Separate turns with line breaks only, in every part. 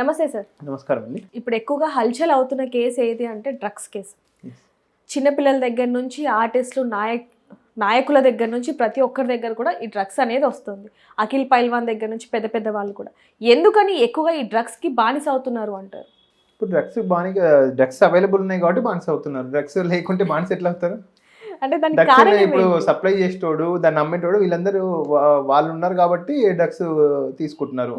నమస్తే సార్.
నమస్కారం అండి.
ఇప్పుడు ఎక్కువగా హల్చల్ అవుతున్న కేసు ఏది అంటే డ్రగ్స్ కేసు. చిన్నపిల్లల దగ్గర నుంచి ఆర్టిస్టులు నాయక్ నాయకుల దగ్గర నుంచి ప్రతి ఒక్కరి దగ్గర కూడా ఈ డ్రగ్స్ అనేది వస్తుంది. అఖిల్ పైల్వాన్ దగ్గర నుంచి పెద్ద పెద్ద వాళ్ళు కూడా. ఎందుకని ఎక్కువగా ఈ డ్రగ్స్కి బానిస అవుతున్నారు అంటారు?
ఇప్పుడు డ్రగ్స్ బాగా డ్రగ్స్ అవైలబుల్ ఉన్నాయి కాబట్టి బానిస అవుతున్నారు. డ్రగ్స్ లేకుంటే బానిస ఎట్లా అవుతారు?
అంటే దానికి
ఇప్పుడు? సప్లై చేసేటోడు దాన్ని అమ్మేటోడు వీళ్ళందరూ వాళ్ళు ఉన్నారు కాబట్టి డ్రగ్స్ తీసుకుంటున్నారు.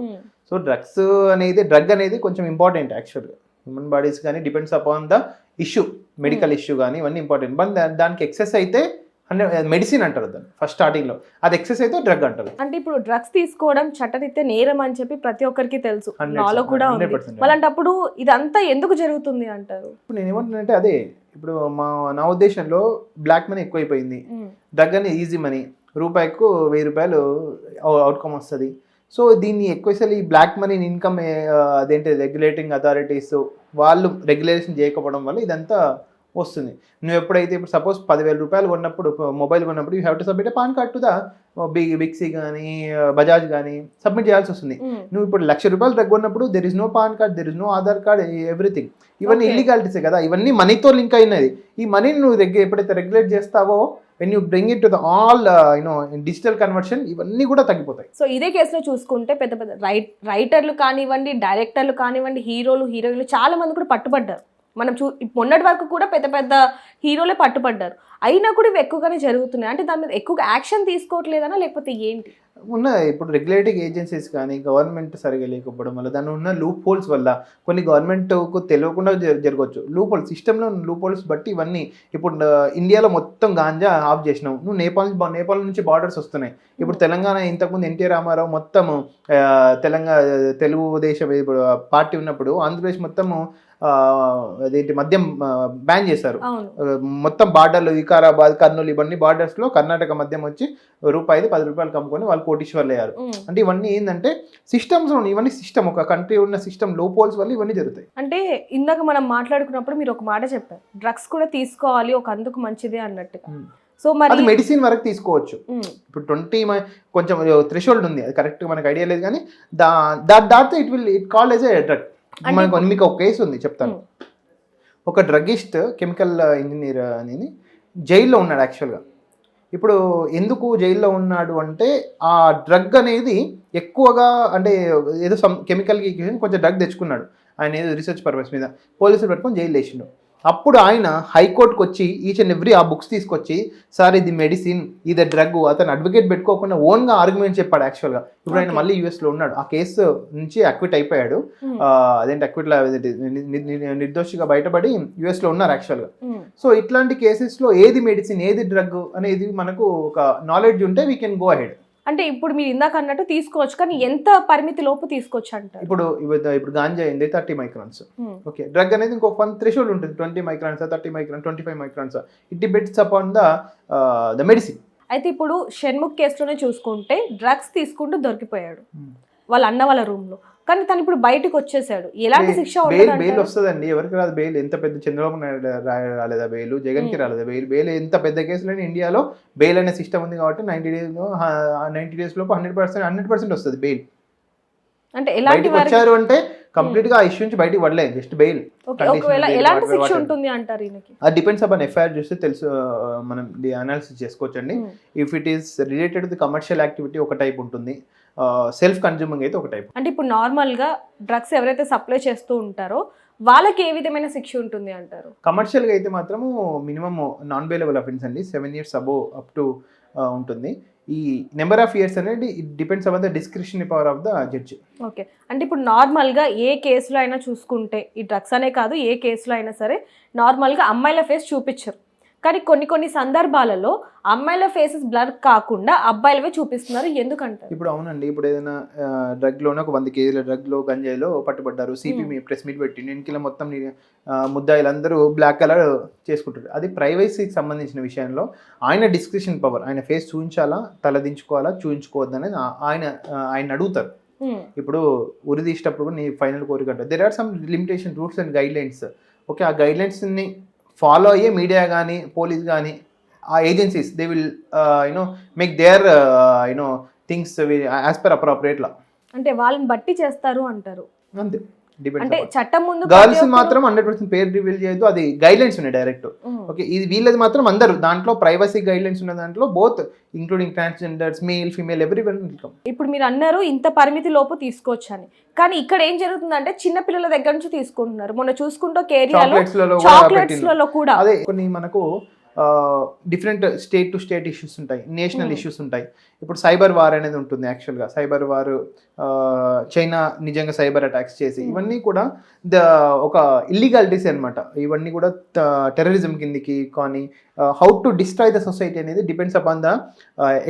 సో డ్రగ్స్ అనేది డ్రగ్ అనేది కొంచెం ఇంపార్టెంట్ యాక్చువల్గా హ్యూమన్ బాడీస్ కానీ depends upon the issue medical issue కానీ ఇవన్నీ ఇంపార్టెంట్ బట్ దానికి ఎక్సెస్ అయితే అంటే మెడిసిన్ అంటారు దాన్ని ఫస్ట్ స్టార్టింగ్లో అది ఎక్సెస్ అయితే డ్రగ్ అంటారు.
అంటే ఇప్పుడు డ్రగ్స్ తీసుకోవడం చట్టరీత్యా నేరం అని చెప్పి ప్రతి ఒక్కరికి తెలుసు.
100%,
నాలో కూడా ఉంది.
100%.
అలాంటప్పుడు ఇదంతా ఎందుకు జరుగుతుంది అంటారు?
ఇప్పుడు నేను ఏమంటున్నానంటే అదే ఇప్పుడు మా నా ఉద్దేశంలో బ్లాక్ మనీ ఎక్కువైపోయింది. డ్రగ్ అనేది ఈజీ మనీ రూపాయికు వెయ్యి రూపాయలు అవుట్కమ్ వస్తుంది. సో దీన్ని ఎక్కువసారి ఈ బ్లాక్ మనీని ఇన్కమ్ అదేంటి రెగ్యులేటింగ్ అథారిటీస్ వాళ్ళు రెగ్యులేషన్ చేయకపోవడం వల్ల ఇదంతా వస్తుంది. నువ్వు ఎప్పుడైతే ఇప్పుడు సపోజ్ పదివేల రూపాయలు కొన్నప్పుడు మొబైల్ కొన్నప్పుడు you have to submit PAN card to the big బిక్సీ కానీ బజాజ్ కానీ సబ్మిట్ చేయాల్సి వస్తుంది.
ఉమ్,
నువ్వు ఇప్పుడు లక్ష రూపాయలు డ్రగ్ కొన్నప్పుడు there is no PAN card there is no Aadhaar card everything ఇవన్నీ. ఇల్లీగాలిటీసే కదా? ఇవన్నీ మనీతో లింక్ అయినది. ఈ మనీని నువ్వు రెగ్యు ఎప్పుడైతే రెగ్యులేట్ చేస్తావో when you bring it to the all you know digital conversion ఇవన్నీ కూడా తగ్గిపోతాయి.
సో ఇదే కేసులో చూసుకుంటే పెద్ద పెద్ద రైట్ రైటర్లు కానివ్వండి డైరెక్టర్లు కానివ్వండి హీరోలు హీరోయిన్లు చాలా మంది కూడా పట్టుబడ్డారు. మనం చూ మొన్నటి వరకు కూడా పెద్ద పెద్ద హీరోలే పట్టుబడ్డారు. అయినా కూడా ఇవి ఎక్కువగానే జరుగుతున్నాయి. అంటే దాని మీద ఎక్కువగా యాక్షన్ తీసుకోవట్లేదనా లేకపోతే ఏంటి?
ఉన్న ఇప్పుడు రెగ్యులేటింగ్ ఏజెన్సీస్ కానీ గవర్నమెంట్ సరిగా లేకపోవడం వల్ల దాని ఉన్న లూప్ హోల్స్ వల్ల కొన్ని గవర్నమెంట్కు తెలియకుండా జరగవచ్చు లూప్ హోల్స్ సిస్టంలో లూప్ హోల్స్ బట్టి ఇవన్నీ ఇప్పుడు ఇండియాలో మొత్తం గాంజా ఆఫ్ చేసినావు నువ్వు నేపాల్ నేపాల్ నుంచి బార్డర్స్ వస్తున్నాయి. ఇప్పుడు తెలంగాణ ఇంతకుముందు ఎన్టీ రామారావు మొత్తం తెలంగాణ తెలుగుదేశం ఇప్పుడు పార్టీ ఉన్నప్పుడు ఆంధ్రప్రదేశ్ మొత్తము అదేంటి మద్యం బ్యాన్ చేశారు. మొత్తం బార్డర్లు వికారాబాద్ కర్నూలు ఇవన్నీ బార్డర్స్లో కర్ణాటక మద్యం వచ్చి రూపాయి పది రూపాయలు కమ్ముకొని వాళ్ళు కోటీశ్వర్లు అయ్యారు. అంటే ఇవన్నీ ఏంటంటే సిస్టమ్స్ ఇవన్నీ సిస్టమ్ ఒక కంట్రీ ఉన్న సిస్టమ్లో పోల్స్ వల్ల ఇవన్నీ జరుగుతాయి.
అంటే ఇందాక మనం మాట్లాడుకున్నప్పుడు మీరు ఒక మాట చెప్పారు డ్రగ్స్ కూడా తీసుకోవాలి ఒక అందుకు మంచిదే అన్నట్టుగా.
ఉమ్.
సో
అది
మరి
మెడిసిన్ వరకు తీసుకోవచ్చు. ఇప్పుడు ట్వంటీ కొంచెం థ్రెషోల్డ్ ఉంది అది కరెక్ట్ మనకు ఐడియా లేదు కానీ దా దా- దాంతో it will it call as a drug మనకు మీకు ఒక కేసు ఉంది చెప్తాను. ఒక డ్రగిస్ట్ కెమికల్ ఇంజనీర్ అనేది జైల్లో ఉన్నాడు యాక్చువల్గా ఇప్పుడు ఎందుకు జైల్లో ఉన్నాడు అంటే ఆ డ్రగ్ అనేది ఎక్కువగా అంటే ఏదో సమ్ కెమికల్కి కొంచెం డ్రగ్ తెచ్చుకున్నాడు. ఆయన ఏదో రీసెర్చ్ పర్పస్ మీద పోలీసులు పెట్టుకొని జైలు వేసిండు. అప్పుడు ఆయన హైకోర్టుకి వచ్చి ఈచ్ అండ్ ఎవ్రీ ఆ బుక్స్ తీసుకొచ్చి సార్ ఇది మెడిసిన్ ఇది డ్రగ్ అతను అడ్వకేట్ పెట్టుకోకుండా ఓన్గా ఆర్గ్యుమెంట్ చెప్పాడు యాక్చువల్గా ఇప్పుడు ఆయన. మళ్ళీ యూఎస్లో ఉన్నాడు. ఆ కేసు నుంచి అక్విట్ అయిపోయాడు. ఆ, అదేంటి ని- నిర్దోషిగా బయటపడి యుఎస్లో ఉన్నారు యాక్చువల్గా. సో ఇట్లాంటి కేసెస్లో ఏది మెడిసిన్ ఏది డ్రగ్ అనేది మనకు ఒక నాలెడ్జ్ ఉంటే వీ కెన్ గో అహెడ్
అంటే ఇప్పుడు మీరు ఇందాక అన్నట్టు తీసుకోవచ్చు కానీ ఎంత పరిమితి లోపు తీసుకోవచ్చు అంటారు?
ఇప్పుడు ఇప్పుడు గాంజా అయింది thirty microns.
Um,
okay drug అనేది ఇంకో వన్ థ్రెషోల్డ్ ఉంటుంది twenty microns thirty micron twenty five microns. It depends upon the the medicine
అయితే ఇప్పుడు షణ్ముఖ్ కేసులోనే చూసుకుంటే డ్రగ్స్ తీసుకుంటూ దొరికిపోయాడు. వాళ్ళ అన్న వాళ్ళ రూమ్లో. కానీ తను ఇప్పుడు బయటకు వచ్చేసాడు. ఎలాంటి శిక్ష
బెయిల్? వస్తుందండి. ఎవరికి రాదు బెయిల్. ఎంత పెద్ద చంద్రబాబు నాయుడు రాలేదా బెయిల్?
జగన్కి.
రాలేదా బెయిల్? బెయిల్ ఎంత పెద్ద కేసులని ఇండియాలో బెయిల్ అనే సిస్టమ్ ఉంది కాబట్టి నైన్టీ డేస్లో నైన్టీ డేస్ లోపు హండ్రెడ్ పర్సెంట్ హండ్రెడ్ పర్సెంట్ వస్తుంది బెయిల్.
అంటే ఎలాంటి
వచ్చారు అంటే కంప్లీట్గా ఆ ఇష్యూ నుంచి బయటికి పడలేదు జస్ట్ బెయిల్.
ఎలాంటి శిక్ష. ఉంటుంది అంటారు
అది డిపెండ్స్ అపాన్ ఎఫ్ఐఆర్ చూస్తే తెలుసు మనం అనాలిసిస్ చేసుకోవచ్చండి. If it is related the commercial activity ఒక టైప్ ఉంటుంది. సెల్ఫ్ కన్జ్యూమింగ్ అయితే ఒక టైప్
అంటే ఇప్పుడు నార్మల్గా డ్రగ్స్ ఎవరైతే సప్లై చేస్తూ ఉంటారో వాళ్ళకి ఏ విధమైన శిక్ష ఉంటుంది అంటారు?
కమర్షియల్గా అయితే మాత్రము మినిమం నాన్ బెయిలబుల్ అఫెన్స్ అండి seven years above up to ఉంటుంది. ఈ నెంబర్ ఆఫ్ ఇయర్స్ అనేది depends upon the description power of the judge
okay అంటే ఇప్పుడు నార్మల్గా ఏ కేసులో అయినా చూసుకుంటే ఈ డ్రగ్స్ అనే కాదు ఏ కేసులో అయినా సరే నార్మల్గా అమ్మాయిల ఫేస్ చూపించరు. కానీ కొన్ని కొన్ని సందర్భాలలో అమ్మాయిల ఫేసెస్ బ్లర్ కాకుండా అబ్బాయిలవే చూపిస్తున్నారు. ఎందుకంటారు?
ఇప్పుడు అవునండి. ఇప్పుడు ఏదైనా డ్రగ్లోనే ఒక వంద కేజీల డ్రగ్లో గంజాయిలో పట్టుబడ్డారు. సిపి మీ ప్రెస్ మీట్ పెట్టి నేను మొత్తం నీ- ఆ, ముద్దాయిలందరూ బ్లాక్ కలర్ చేసుకుంటారు. అది ప్రైవసీకి సంబంధించిన విషయంలో ఆయన డిస్క్రిప్షన్ పవర్ ఆయన ఫేస్ చూపించాలా తలదించుకోవాలా చూపించుకోవద్దు అనేది ఆయన ఆయన అడుగుతారు. ఇప్పుడు ఉరి తీసేటప్పుడు నీ ఫైనల్ కోరిక there are some limitation rules and guidelines okay ఆ గైడ్ లైన్స్ని ఫాలో అయ్యే మీడియా కానీ పోలీస్ కానీ ఆ agencies they will you know make their you know things as per appropriate law
అంటే వాళ్ళని బట్టి చేస్తారు అంటారు.
అంతే.
అంటే చట్టం ముందు
గర్ల్స్ మాత్రం హండ్రెడ్ పర్సెంట్ పేరు రివీల్ చేయొద్దు అది గైడ్ లైన్స్ ఉన్నాయి డైరెక్ట్. ఓకే ఇది వీళ్ళది మాత్రం అందరు దాంట్లో ప్రైవసీ గైడ్ లైన్స్ ఉన్న దాంట్లో both including transgenders male female every
ఇప్పుడు మీరు అన్నారు ఇంత పరిమితి లోపు తీసుకోవచ్చు అని కానీ ఇక్కడ ఏం జరుగుతుందంటే చిన్న పిల్లల దగ్గర నుంచి తీసుకుంటున్నారు. మొన్న చూసుకుంటూ కేరియాలో
చాక్లెట్స్లలో కూడా అదే కొన్ని మనకు different state to state issues ఉంటాయి. నేషనల్. ఇష్యూస్ ఉంటాయి. ఇప్పుడు సైబర్ వార్ అనేది ఉంటుంది యాక్చువల్గా సైబర్ వార్ చైనా నిజంగా సైబర్ అటాక్స్ చేసి
Hmm.
ఇవన్నీ కూడా ద ఒక ఇల్లీగాలిటీస్ అన్నమాట. ఇవన్నీ కూడా టెర్రరిజం కిందికి కానీ how to destroy the society అనేది depends upon the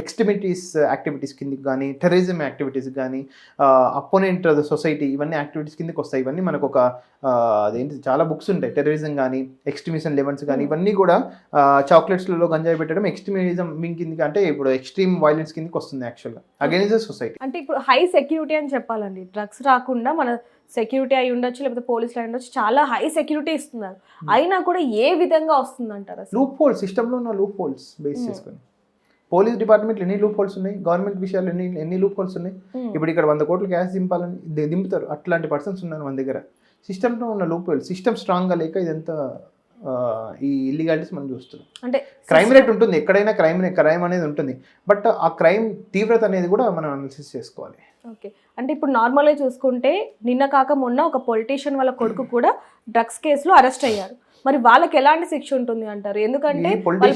extremities activities కిందికి కానీ టెర్రరిజం యాక్టివిటీస్ కానీ అపోనెంట్ ద సొసైటీ ఇవన్నీ యాక్టివిటీస్ కిందకి వస్తాయి. ఇవన్నీ మనకు ఒక అదేంటి చాలా బుక్స్ ఉంటాయి. టెర్రరిజం కానీ ఎక్స్ట్రీమిజం లెవెన్స్ కానీ. ఇవన్నీ కూడా చాక్లెట్స్లలో గంజాయి పెట్టడం ఎక్స్ట్రీమిజం మీ కిందకి అంటే ఇప్పుడు ఎక్స్ట్రీమ్ వైలెన్స్ కిందకి వస్తుంది యాక్చువల్గా అగైన్స్ ద సొసైటీ
అంటే ఇప్పుడు హై సెక్యూరిటీ అని చెప్పాలండి. డ్రగ్స్ రాకుండా మన సెక్యూరిటీ అయి ఉండొచ్చు లేకపోతే పోలీసులు అయి ఉండొచ్చు చాలా హై సెక్యూరిటీ ఇస్తున్నారు. అయినా కూడా ఏ విధంగా వస్తుంది అంటారు
లూప్ హోల్స్ సిస్టంలో ఉన్న లూప్ హోల్స్ బేస్
Hmm.
చేసుకొని. పోలీస్ డిపార్ట్మెంట్లో ఎన్ని లూప్ హోల్స్ ఉన్నాయి? గవర్నమెంట్ విషయాలు ఎన్ని ఎన్ని లూప్ హోల్స్ ఉన్నాయి?
ఉమ్.
ఇప్పుడు ఇక్కడ వంద కోట్లు క్యాష్ దింపాలని దింపుతారు. అట్లాంటి పర్సన్స్ ఉన్నారు మన దగ్గర. సిస్టంలో ఉన్న లూప్ హోల్స్ సిస్టమ్ స్ట్రాంగ్గా లేక ఇదంతా ఈ ఇల్లీగాలిటీస్ మనం చూస్తున్నాం.
అంటే
క్రైమ్ రేట్ ఉంటుంది ఎక్కడైనా క్రైమ్ క్రైమ్ అనేది ఉంటుంది. బట్ ఆ క్రైమ్ తీవ్రత అనేది కూడా మనం అనాలిసిస్ చేసుకోవాలి.
ఓకే అంటే ఇప్పుడు నార్మల్గా చూసుకుంటే నిన్న కాక మొన్న ఒక పొలిటీషియన్ వాళ్ళ కొడుకు కూడా డ్రగ్స్ కేసులో అరెస్ట్ అయ్యారు. మరి వాళ్ళకి ఎలాంటి శిక్ష ఉంటుంది అంటారు ఎందుకంటే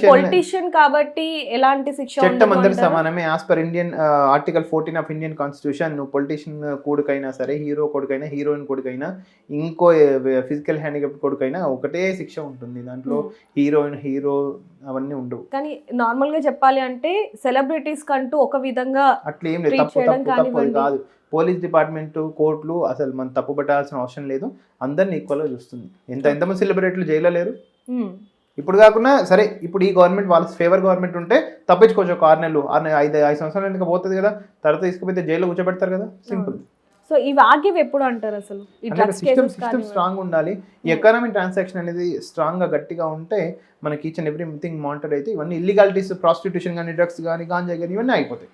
పొలిటీషియన్ కాబట్టి ఎలాంటి శిక్ష
చట్టం అందరి? సమానమే as per Indian article fourteen of Indian constitution నువ్వు పొలిటీషియన్ కొడుకైనా సరే హీరో కొడుకైనా హీరోయిన్ కొడుకైనా ఇంకో ఫిజికల్ హ్యాండిక్యాప్ కొడుకైనా ఒకటే శిక్ష ఉంటుంది దాంట్లో. హీరోయిన్ హీరో అవన్నీ ఉండవు
కానీ నార్మల్గా చెప్పాలి అంటే సెలబ్రిటీస్ కంటూ ఒక విధంగా
అట్లా ఏం లేదు తప్పు తప్పు తప్పు. కాదు పోలీస్ డిపార్ట్మెంట్ కోర్టులు అసలు మనం తప్పు పట్టాల్సిన అవసరం లేదు. అందరిని ఈక్వల్గా చూస్తుంది. ఎంత ఎంతమంది సెలబ్రిటీలు జైల్లో లేరు. ఇప్పుడు కాకుండా సరే ఇప్పుడు ఈ గవర్నమెంట్ వాళ్ళ ఫేవర్ గవర్నమెంట్ ఉంటే తప్పించుకోవచ్చు ఒక ఆరు నెలలు ఆరు ఐదు ఐదు సంవత్సరాలు ఎందుకు పోతుంది కదా? తర్వాత తీసుకుపోతే జైల్లో కూర్చోబెడతారు కదా? సింపుల్
సో ఇవి ఆగివి ఎప్పుడు అంటారు అసలు? ఈ
సిస్టమ్ సిస్టమ్ స్ట్రాంగ్ ఉండాలి. ఈ ఎకానమీ ట్రాన్సాక్షన్ అనేది స్ట్రాంగ్గా గట్టిగా ఉంటే మనకి each and every thing monitor అయితే ఇవన్నీ ఇల్లీగాలిటీస్ ప్రాస్టిట్యూషన్ కానీ డ్రగ్స్ కానీ గాంజా కానీ ఇవన్నీ అయిపోతాయి.